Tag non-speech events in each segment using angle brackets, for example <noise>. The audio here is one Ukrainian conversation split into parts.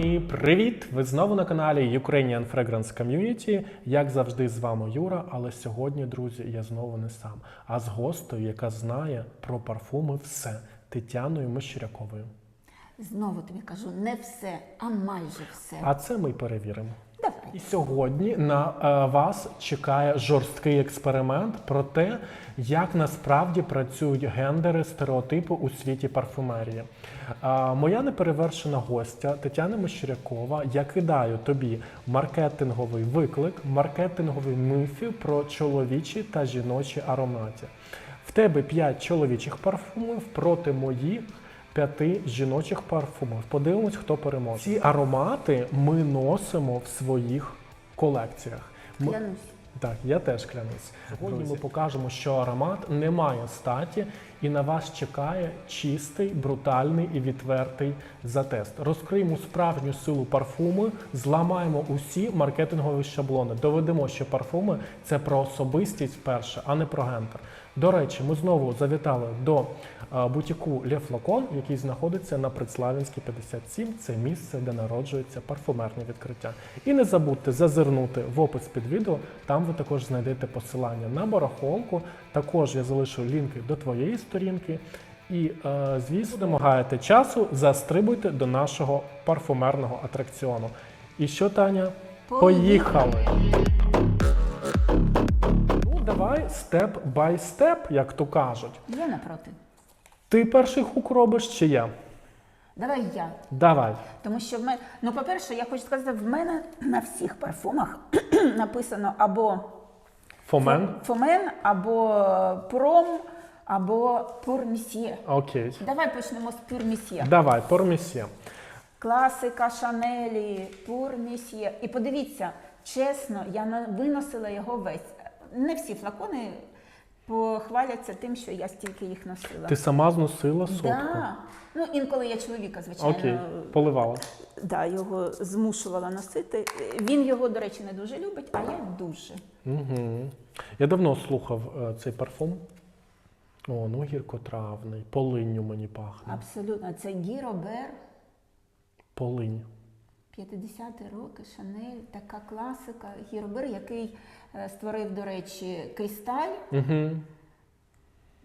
Дружбани, привіт! Ви знову на каналі Ukrainian Fragrance Community. Як завжди, з вами Юра. Але сьогодні, друзі, я знову не сам, а з гостею, яка знає про парфуми все Тетяною Мещеряковою. Знову тобі кажу, не все, а майже все. А це ми перевіримо. І сьогодні на е, вас чекає жорсткий експеримент про те, як насправді працюють гендери, стереотипи у світі парфумерії. Е, моя неперевершена гостя Тетяна Мещерякова. Я кидаю тобі маркетинговий виклик, маркетинговий мифів про чоловічі та жіночі аромати. В тебе 5 чоловічих парфумів проти моїх п'яти жіночих парфумів. Подивимось, хто переможе. Ці аромати ми носимо в своїх колекціях. Ми... Клянусь. Так, я теж клянусь. Сьогодні ми покажемо, що аромат не має статі, і на вас чекає чистий, брутальний і відвертий затест. Розкриємо справжню силу парфуму, зламаємо усі маркетингові шаблони. Доведемо, що парфуми це про особистість вперше, а не про гендер. До речі, ми знову завітали до е, бутіку Le Flacon, який знаходиться на Предславінській 57. Це місце, де народжується парфумерне відкриття. І не забудьте зазирнути в опис під відео. Там ви також знайдете посилання на барахолку. Також я залишу лінки до твоєї сторінки. І, е, звісно, не гаєте часу, застрибуйте до нашого парфумерного атракціону. І що, Таня? Поїхали! Степ бай степ, як то кажуть. Я напроти. Ти перший хук робиш чи я? Давай я. Давай. Тому що в мене, ну, по-перше, я хочу сказати, в мене на всіх парфумах <clears throat> написано або Фомен? Фомен, або Пром, або Пур Окей. Давай почнемо з Пур Давай, пормісє. Класика Шанелі, Пур І подивіться, чесно, я на- виносила його весь. Не всі флакони похваляться тим, що я стільки їх носила. Ти сама зносила сотку? Да. Ну, інколи я чоловіка, звичайно, Окей, поливала. да, його змушувала носити. Він його, до речі, не дуже любить, а я дуже. Угу. Я давно слухав е, цей парфум. О, ну гіркотравний. Полинню мені пахне. Абсолютно. Це Гі Робер, Полинь. 50-ті роки, Шанель, така класика. Гі Робер, який е, створив, до речі, Крісталь, Угу.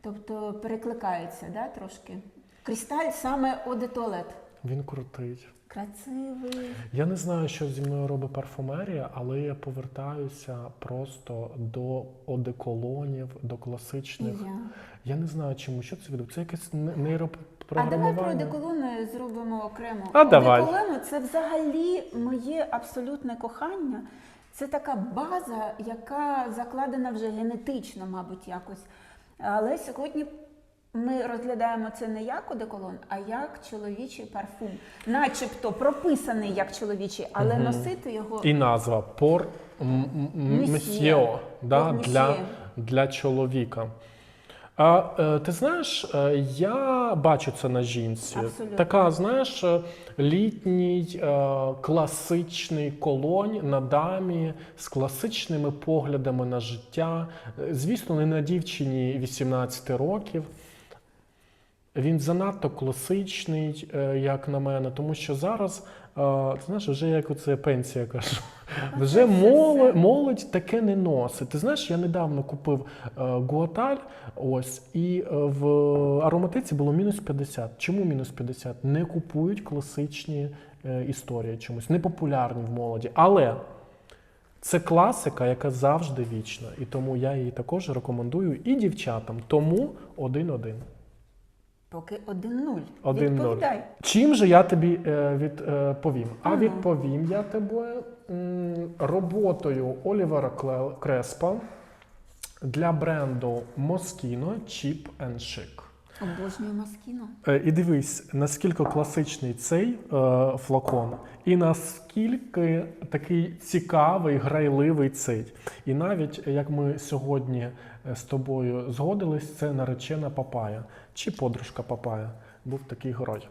тобто перекликається да, трошки. Крісталь саме Оде Туалет. Він крутий. Красивий. Я не знаю, що зі мною робить парфумерія, але я повертаюся просто до одеколонів, до І класичних. я. Я не знаю, чому що це відео. Це якесь не- А давай про одеколони зробимо окремо. А давай. Одеколони це взагалі моє абсолютне кохання. Це така база, яка закладена вже генетично, мабуть, якось. Але сьогодні ми розглядаємо це не як одеколон, а як чоловічий парфум. Начебто прописаний як чоловічий, але носити його І назва пор м- м- Месьє. месьє, да, для, для чоловіка. А е, ти знаєш, е, я бачу це на жінці. Абсолютно. Така, знаєш, е, літній класичний колонь на дамі з класичними поглядами на життя. Звісно, не на дівчині 18 років. Він занадто класичний, як на мене, тому що зараз, ти знаєш, вже як оце пенсія кажу, <laughs> вже молодь, молодь таке не носить. Ти знаєш, я недавно купив е, Гуаталь, ось, і е, в ароматиці було мінус 50. Чому мінус 50? Не купують класичні е, історії чомусь, не популярні в молоді. Але це класика, яка завжди вічна, і тому я її також рекомендую і дівчатам. Тому один-один. Поки 1-0. 1-0. Відповідай. Чим же я тобі е, відповім? А відповім я тебе м, роботою Олівера Креспа для бренду Moschino Cheap and Chic. Обожнюю маскіно. Е, І дивись, наскільки класичний цей е, флакон, і наскільки такий цікавий, грайливий цей. І навіть як ми сьогодні е, з тобою згодились, це наречена папая чи подружка папая. Був такий герой.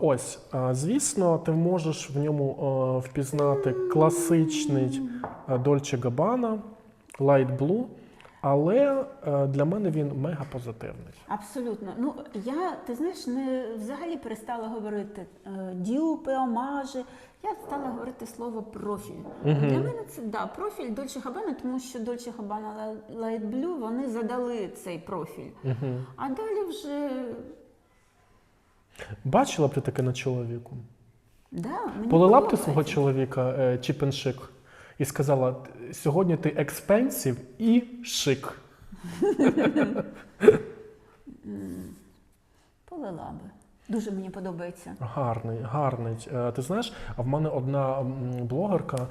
Ось, звісно, ти можеш в ньому е, впізнати класичний е, Dolce Gabbana Light Blue, але е, для мене він мега позитивний. Абсолютно. Ну я ти знаєш, не взагалі перестала говорити е, дюпи, омажі. Я стала говорити слово профіль. Для мене це да, профіль Дольче Габана, тому що Дольче Габана Light Blue, вони задали цей профіль. А далі вже Бачила б ти таке на чоловіку? да, мені Полила б ти свого чоловіка е, чіпеншик і сказала: сьогодні ти експенсів і шик. Полила би. Дуже мені подобається. Гарний, гарний. Е, Ти знаєш, а в мене одна блогерка,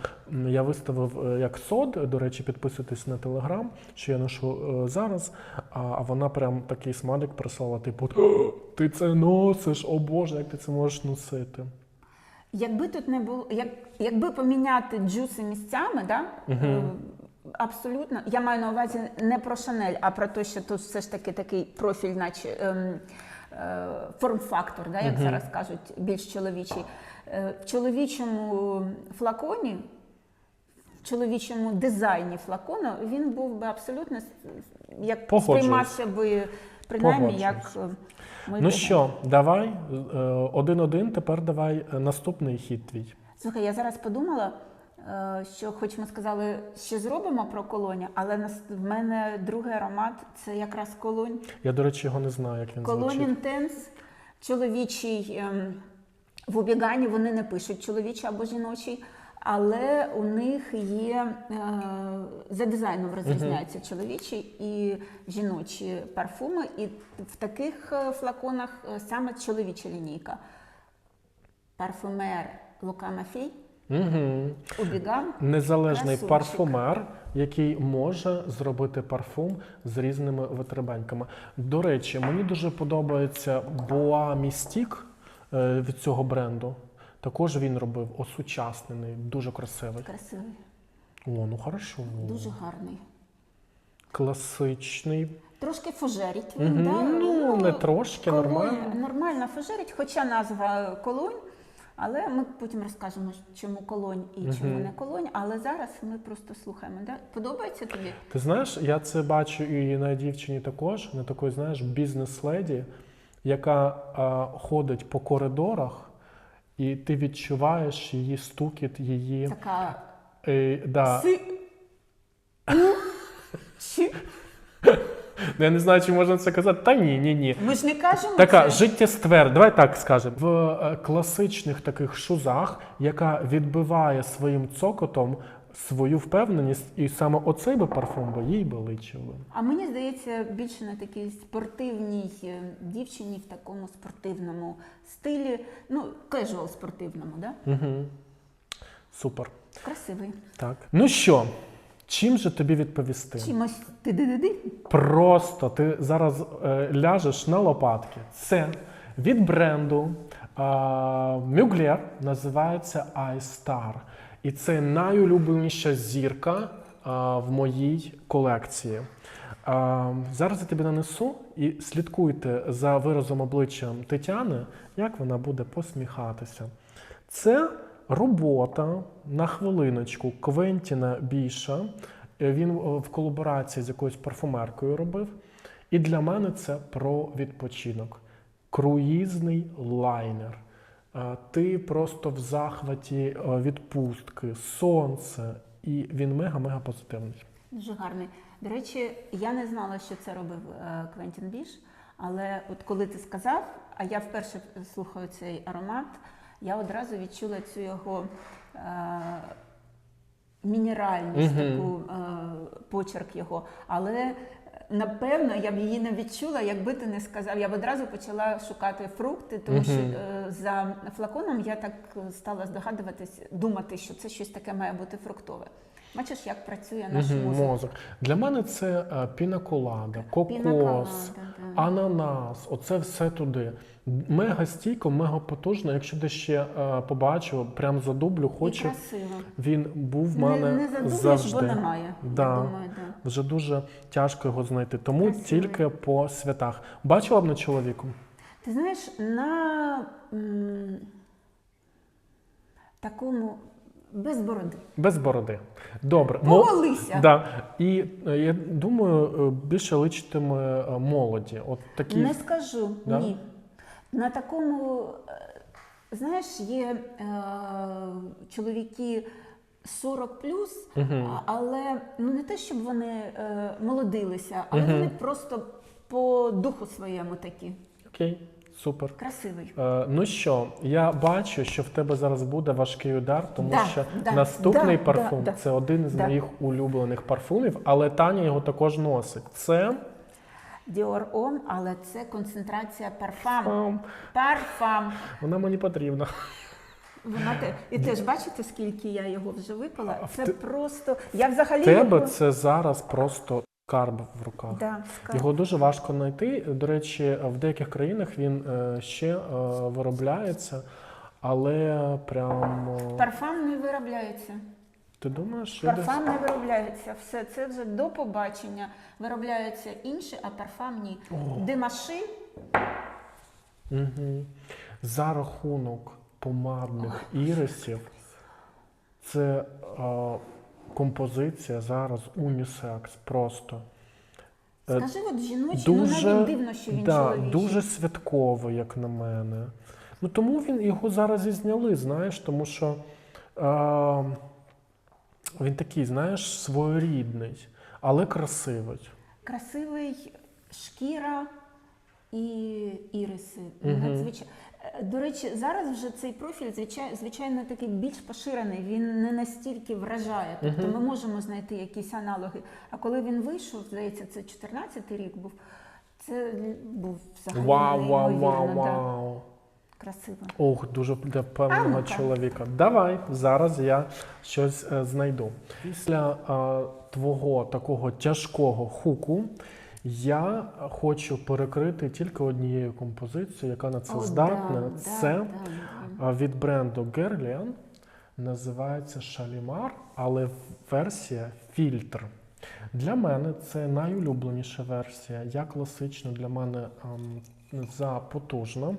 я виставив е, як сод, до речі, підписуйтесь на телеграм, що я ношу е, зараз. А а вона прям такий смайлик прислала, типу, ти це носиш, о Боже, як ти це можеш носити. Якби тут не було, як, якби поміняти джуси місцями, да? е, абсолютно, я маю на увазі не про Шанель, а про те, що тут все ж таки такий профіль, наче ем, е, форм-фактор, да, як зараз кажуть, більш чоловічий. Е, в чоловічому флаконі, в чоловічому дизайні флакону він був би абсолютно як сприймався би принаймні як Е, Ну що, давай, е, один-один, тепер давай е, наступний хід твій. Слухай, я зараз подумала, е, що хоч ми сказали, що зробимо про колоні, але в мене другий аромат це якраз колонь. Я, до речі, його не знаю, як він Колонь звучить. інтенс, чоловічий ем, в убіганні вони не пишуть чоловічий або жіночий, але у них є е, за дизайном розрізняються чоловічі і жіночі парфуми, і в таких е, флаконах е, саме чоловіча лінійка. Парфумер Лука Мафій, Угу. Убіган. Незалежний Красунчик. парфумер, який може зробити парфум з різними витребеньками. До речі, мені дуже подобається Boa Mystique від цього бренду. Також він робив осучаснений, дуже красивий. Красивий, О, ну хорошо. дуже гарний. Класичний. Трошки фужерить він, Мгм. да? Ну, не трошки, колонь нормально. Нормально фужерить, хоча назва колонь, але ми потім розкажемо, чому колонь і чому не колонь. Але зараз ми просто слухаємо. Да? Подобається тобі? Ти знаєш, я це бачу і на дівчині також, на такої, знаєш, бізнес-леді, яка а, ходить по коридорах, і ти відчуваєш її стукіт, її. Така Е, да. си... Я не знаю, чи можна це казати. Та ні, ні, ні. Ми ж не кажемо Така це. життєствер, давай так скажемо. В е, класичних таких шузах, яка відбиває своїм цокотом свою впевненість, і саме оцей би парфум би їй би личив. би. А мені здається, більше на такій спортивній е, дівчині в такому спортивному стилі, ну, кежуал спортивному, да? Угу. Супер. Красивий. Так. Ну що, чим же тобі відповісти? Чимось ти-ди-ди-ди. Просто ти зараз е, ляжеш на лопатки. Це від бренду Мюглер називається iStar. І це найулюбленіша зірка а, в моїй колекції. А, зараз я тобі нанесу і слідкуйте за виразом обличчя Тетяни, як вона буде посміхатися. Це робота на хвилиночку Квентіна Біша. Він е, в колаборації з якоюсь парфумеркою робив. І для мене це про відпочинок. Круїзний лайнер. Ти просто в захваті е, відпустки, сонце, і він мега-мега позитивний. Дуже гарний. До речі, я не знала, що це робив е, Квентін Біш, але от коли ти сказав, а я вперше слухаю цей аромат, я одразу відчула цю його е, мінеральність, Мгм. таку е, почерк його. Але напевно я б її не відчула, якби ти не сказав. Я б одразу почала шукати фрукти, тому що е, за флаконом я так стала здогадуватись, думати, що це щось таке має бути фруктове. Бачиш, як працює наш Мгм, мозок. мозок. Для мене це е, пінаколада, кокос, Пінаколада, ананас. Оце все туди. Мега стійко, мега потужно. Якщо ти ще е, побачив, прям задублю, хочу. Він був в мене не, не завжди. бо немає. Да. Я думаю, да. Вже дуже тяжко його знайти. Тому Красивий. тільки по святах. Бачила б на чоловіку? Ти знаєш, на м, такому без бороди. Без бороди. Добре. Поголися. Да. І е, я думаю, е, більше личитиме е, молоді. От такі. Не скажу Да? ні. На такому, знаєш, є е, чоловіки 40 плюс, а- але ну не те, щоб вони е, молодилися, але вони просто по духу своєму такі. Окей, супер. Красивий. Е, ну що, я бачу, що в тебе зараз буде важкий удар, тому Да, що да, наступний да, парфум да, це один із Да. моїх улюблених парфумів, але Таня його також носить. Це Dior Homme, але це концентрація парфам. ам, Парфам. вона мені потрібна. Вона те, і теж бачите, скільки я його вже випила. В Це те- просто. Я взагалі Тебе його- це зараз просто карб в руках. Да, скажу. Його дуже важко знайти. До речі, в деяких країнах він е, ще е, виробляється, але прям е, Парфам не виробляється. ти думаєш, що десь- Парфам не виробляється. Все це вже до побачення. Виробляються інші, а парфам ні. Димаши Угу. За рахунок помадних ірисів це е, композиція зараз унісекс просто. Е, Скажи, от жіночий, ну навіть дивно, що він да, чоловічий. дуже святково, як на мене. Ну тому він його зараз і зняли, знаєш, тому що е, він такий, знаєш, своєрідний, але красивий. Красивий шкіра і іриси. Надзвичайно. До речі, зараз вже цей профіль, звичайно, звичайно, такий більш поширений. Він не настільки вражає. Тобто ми можемо знайти якісь аналоги. А коли він вийшов, здається, це 14-й рік був. Це був взагалі Вау, вау, вау, вау. красиво. Ох, дуже для певного чоловіка. Давай, зараз я щось е, знайду. Після е, твого такого тяжкого хуку я хочу перекрити тільки однією композицією, яка на це О, здатна. да, це да, від бренду Guerlain. Називається Шалімар, але версія фільтр. Для мене це найулюбленіша версія. Я класично для мене ем, запотужна.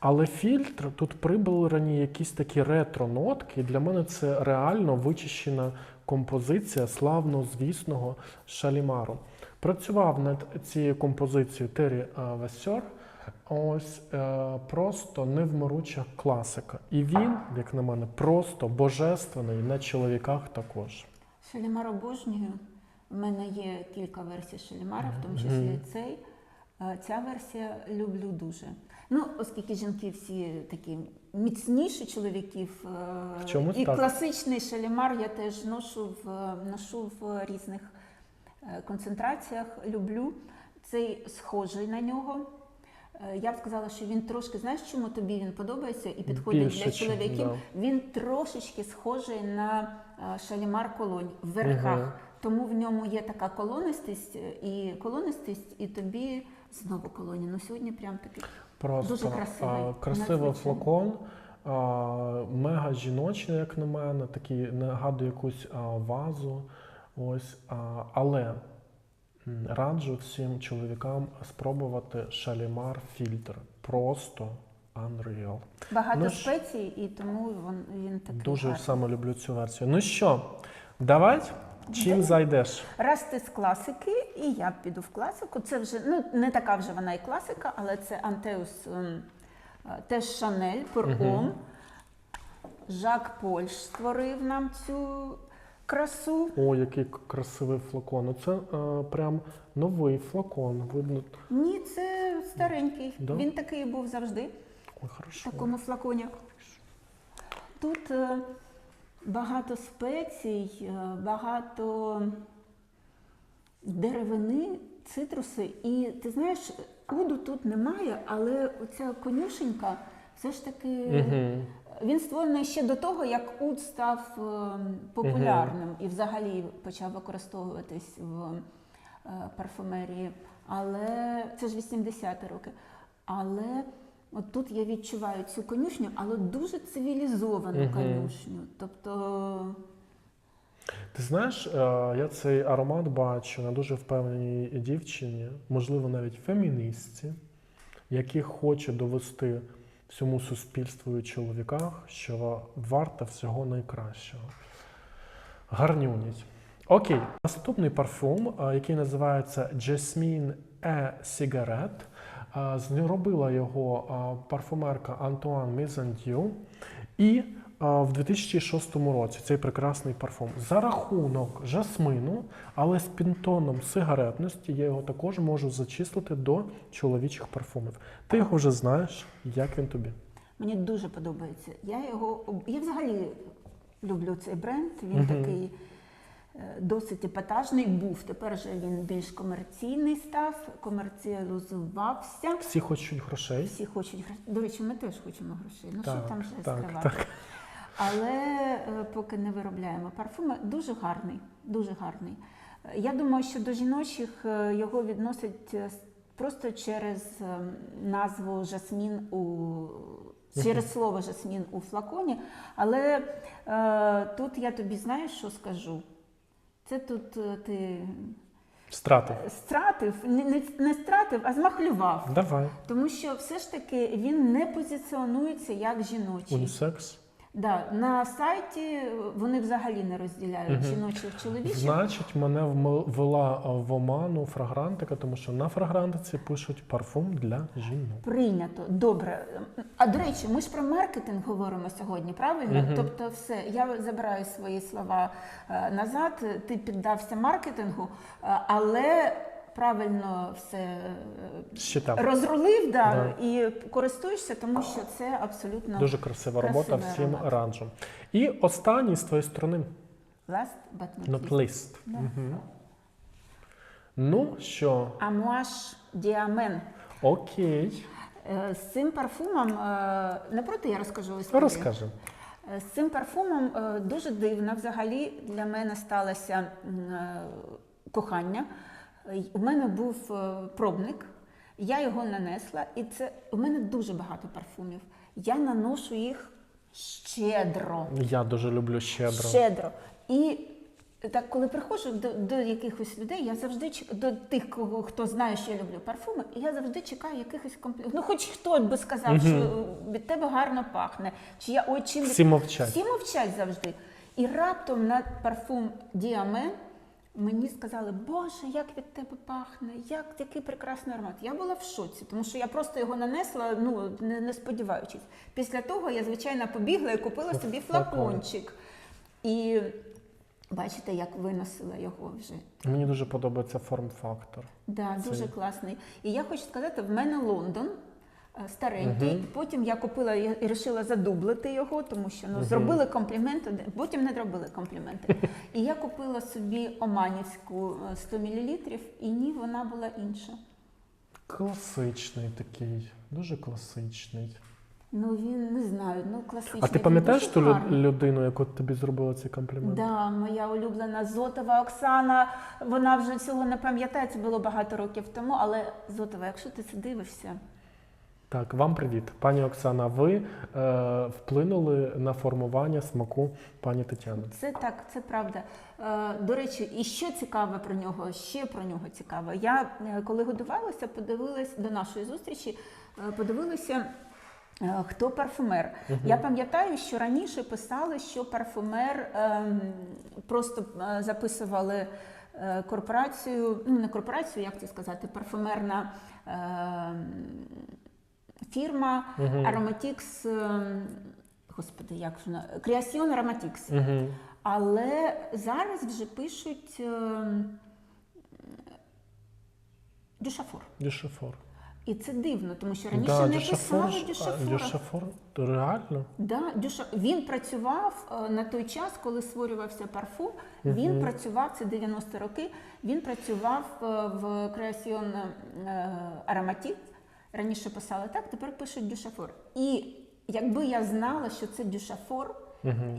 Але фільтр тут прибрані якісь такі ретро-нотки. Для мене це реально вичищена композиція славно звісного Шалімару. Працював над цією композицією Террі е, Весьор. Ось е, просто невмируча класика. І він, як на мене, просто божественний на чоловіках також. Шалімар обожнюю. У мене є кілька версій Шалімара, в тому числі і цей. Е, Ця версія люблю дуже. Ну, оскільки жінки всі такі міцніші чоловіків, В чомусь і так. класичний шалімар я теж ношу в, ношу в різних концентраціях, люблю. Цей схожий на нього. Е, Я б сказала, що він трошки, знаєш, чому тобі він подобається і підходить Більше, для чоловіків? да. Він трошечки схожий на е, шалімар колонь в верхах. Мгм. Тому в ньому є така колонистість е, і колонистість, і тобі знову колоні. Ну сьогодні прям такий. Просто Дуже красивий, а, красивий флакон, а, мега жіночний, як на мене, такий нагадує якусь а, вазу. Ось, а, але раджу всім чоловікам спробувати шалімар фільтр. Просто unreal. Багато Ну спецій, і тому він, він такий. Дуже гарний. саме люблю цю версію. Ну що, давай, чим зайдеш? Раз ти з класики, і я піду в класику. Це вже ну не така вже вона і класика, але це Антеус ем, е, теж Шанель, Пуром. Жак Польш створив нам цю красу. О, який красивий флакон. Ну, Це е, прям новий флакон. Видно. Ні, це старенький. Да? Він такий був завжди. Ой, хорошо. в такому флаконі. Тут е, багато спецій, е, багато деревини, цитруси. І ти знаєш, уду тут немає, але оця конюшенька все ж таки. Угу. Він створений ще до того, як уд став е, популярним і взагалі почав використовуватись в е, парфумерії. Але це ж 80-ті роки. Але от тут я відчуваю цю конюшню, але дуже цивілізовану конюшню. Тобто Ти знаєш, е, я цей аромат бачу на дуже впевненій дівчині, можливо, навіть феміністці, які хоче довести всьому суспільству і чоловіках, що варта всього найкращого. Гарнюніть. Окей, наступний парфум, який називається Jasmine E Cigarette. Зробила його парфумерка Антуан Мізандю. І в 2006 році цей прекрасний парфум за рахунок жасмину, але з пінтоном сигаретності я його також можу зачислити до чоловічих парфумів. Ти його вже знаєш, як він тобі? Мені дуже подобається. Я його я взагалі люблю цей бренд. Він Мгм. такий е, досить епатажний був. Тепер же він більш комерційний став, комерціалізувався. Всі хочуть грошей. Всі хочуть грошей. До речі, ми теж хочемо грошей. Ну що там вже так, скривати. так. Але е, поки не виробляємо парфуми, дуже гарний, дуже гарний. Я думаю, що до жіночих е, його відносять е, просто через назву жасмін у <laughs> через слово жасмін у флаконі. Але е, тут я тобі знаєш, що скажу? Це тут е, ти Страти. стратив, не, не, не стратив, а змахлював. Давай. Тому що все ж таки він не позиціонується як жіночий. Унісекс. Да, на сайті вони взагалі не розділяють Мгм. жіночих чоловічих. Значить, мене вм- ввела в оману фрагрантика, тому що на фрагрантиці пишуть парфум для жінок. Прийнято, добре. А до речі, ми ж про маркетинг говоримо сьогодні, правильно? Мгм. Тобто, все, я забираю свої слова е, назад. Ти піддався маркетингу, е, але правильно все Щитав. розрулив да, Да. і користуєшся, тому що це абсолютно Дуже красива робота всім раджу. І останній з твоєї сторони last but not not least. Да. Мгм. Ну що, Амуаш Діамен. окей, Е, З цим парфумом е, не проти я розкажу історію. розкажи. Е, З цим парфумом дуже дивно взагалі для мене сталося кохання. Е, У мене був е, пробник, я його нанесла, і це у мене дуже багато парфумів. Я наношу їх щедро. Я дуже люблю щедро. Щедро. І так, коли приходжу до, до якихось людей, я завжди чек- до тих, кого хто знає, що я люблю парфуми, і я завжди чекаю якихось компліментів. Ну, хоч хтось би сказав, Мгм. що від тебе гарно пахне, чи я ой, чим Всі мовчать. всі мовчать завжди. І раптом на парфум Діамен мені сказали, Боже, як від тебе пахне, як який прекрасний аромат. Я була в шоці, тому що я просто його нанесла, ну не, не сподіваючись. Після того я, звичайно, побігла і купила собі флакончик. І бачите, як виносила його вже. Мені дуже подобається форм-фактор. Да, дуже класний. І я хочу сказати, в мене Лондон. Е, Старенький, потім я купила і вирішила задублити його, тому що ну зробили компліменти, потім не зробили компліменти. <laughs> І я купила собі Оманівську е, 100 мл, і ні, вона була інша. Класичний такий, дуже класичний. Ну він не знаю, ну класичний. А ти пам'ятаєш ту гарний. людину, яку тобі зробила цей комплімент? Да, моя улюблена Зотова Оксана. Вона вже цього не пам'ятає. Це було багато років тому. Але Зотова, якщо ти це дивишся, Так, вам привіт, пані Оксана. Ви е, вплинули на формування смаку пані Тетяни. це так, це правда. Е, до речі, і що цікаве про нього, ще про нього цікаво. Я е, коли годувалася, подивилась до нашої зустрічі, е, подивилася. е, Хто парфумер? Я пам'ятаю, що раніше писали, що парфумер ем, просто е, записували е, корпорацію, ну не корпорацію, як це сказати, парфумерна ем, фірма. Aromatix, ем, господи, як вона? Creation Aromatix. Угу. Але зараз вже пишуть ем, дюшафор. Дюшафор. І це дивно, тому що раніше Да, не дюшафор, писали дюшафора. дюшафор реально? Да, Дюша... Він працював е, на той час, коли створювався парфум. Він Мгм. працював, це 90 роки, він працював е, в Creation е, Aromatic. Раніше писали так, тепер пишуть дюшафор. І якби я знала, що це дюшафор,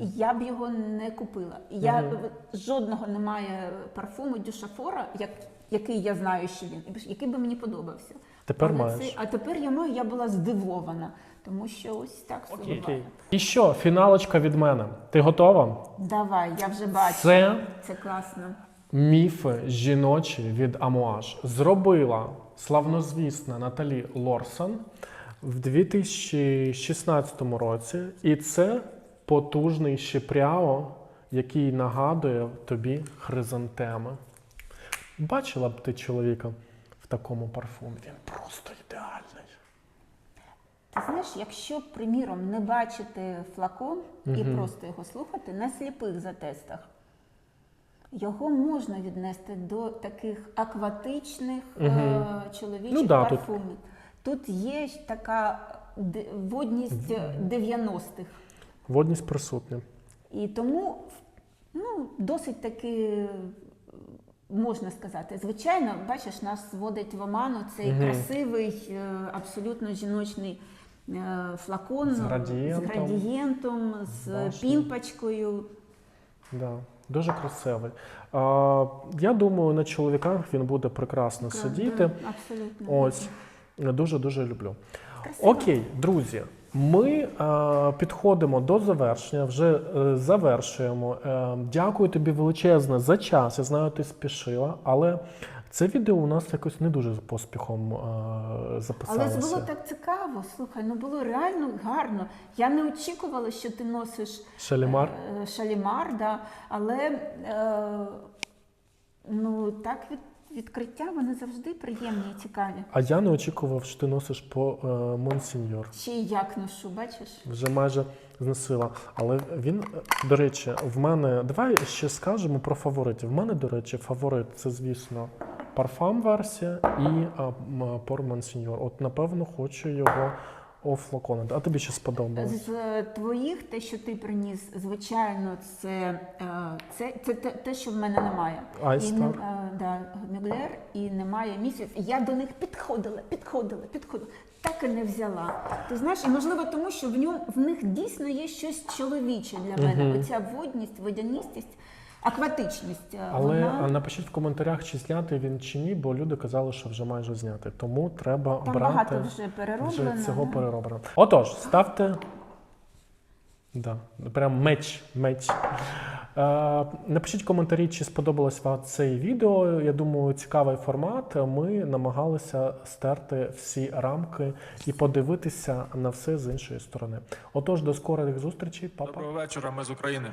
я б його не купила. Я Мгм. жодного немає парфуму дюшафора, як, який я знаю, що він, який би мені подобався. Тепер Але маєш. це- а тепер я маю, я була здивована, тому що ось так все Окей. буває. І що, фіналочка від мене. Ти готова? Давай, я вже бачу. Це Це класно. міфи жіночі від Амуаж. Зробила славнозвісна Наталі Лорсон. в 2016 році, і це потужний щепряо, який нагадує тобі хризантеми. Бачила б ти чоловіка в такому парфумі? Він просто ідеальний. Ти знаєш, якщо, приміром, не бачити флакон і просто його слухати на сліпих затестах, його можна віднести до таких акватичних е, чоловічих Ну да, парфумів. Тут... є така водність 90-х. Водність присутня. І тому ну, досить таки можна сказати. Звичайно, бачиш, нас зводить в оману цей Мгм. красивий, е, абсолютно жіночний е, флакон З градієнтом. з, градієнтом, з пімпочкою. Да, дуже красивий. А, я думаю, на чоловіках він буде прекрасно сидіти. Абсолютно. Ось. Дуже дуже люблю. Красиво. Окей, друзі. Ми е, підходимо до завершення, вже е, завершуємо. Е, дякую тобі величезне за час. Я знаю, ти спішила, але це відео у нас якось не дуже з поспіхом е, Але записалося. ж було так цікаво. Слухай, ну було реально гарно. Я не очікувала, що ти носиш Шалімар. е, шалімар, да, але е, ну, так від, відкриття вони завжди приємні і цікаві. А я не очікував, що ти носиш по е, Монсіньор. Ще й як ношу, бачиш? Вже майже зносила. Але він, е, до речі, в мене. Давай ще скажемо про фаворитів. В мене, до речі, фаворит це, звісно, парфам версія і Пор Монсіньор. От, напевно, хочу його офлаконити. А тобі ще сподобалось? З е, твоїх, те, що ти приніс, звичайно, це, е, це, це те, те, що в мене немає. І, Айстар. не- е, да, Мюглер, і немає місяць. Я до них підходила, підходила, підходила. Так і не взяла. Ти знаєш, і можливо тому, що в ньому в них дійсно є щось чоловіче для мене. Мгм. Оця водність, водяністість, акватичність. е, Але вона... напишіть в коментарях, чи знятий він чи ні, бо люди казали, що вже майже знятий. Тому треба Там брати багато вже перероблено. вже цього перероблено. Отож, ставте. Да, прям меч, меч. Е, напишіть коментарі, чи сподобалось вам це відео. Я думаю, цікавий формат. Ми намагалися стерти всі рамки і подивитися на все з іншої сторони. Отож, до скорих зустрічей, Па-па. Доброго вечора, ми з України.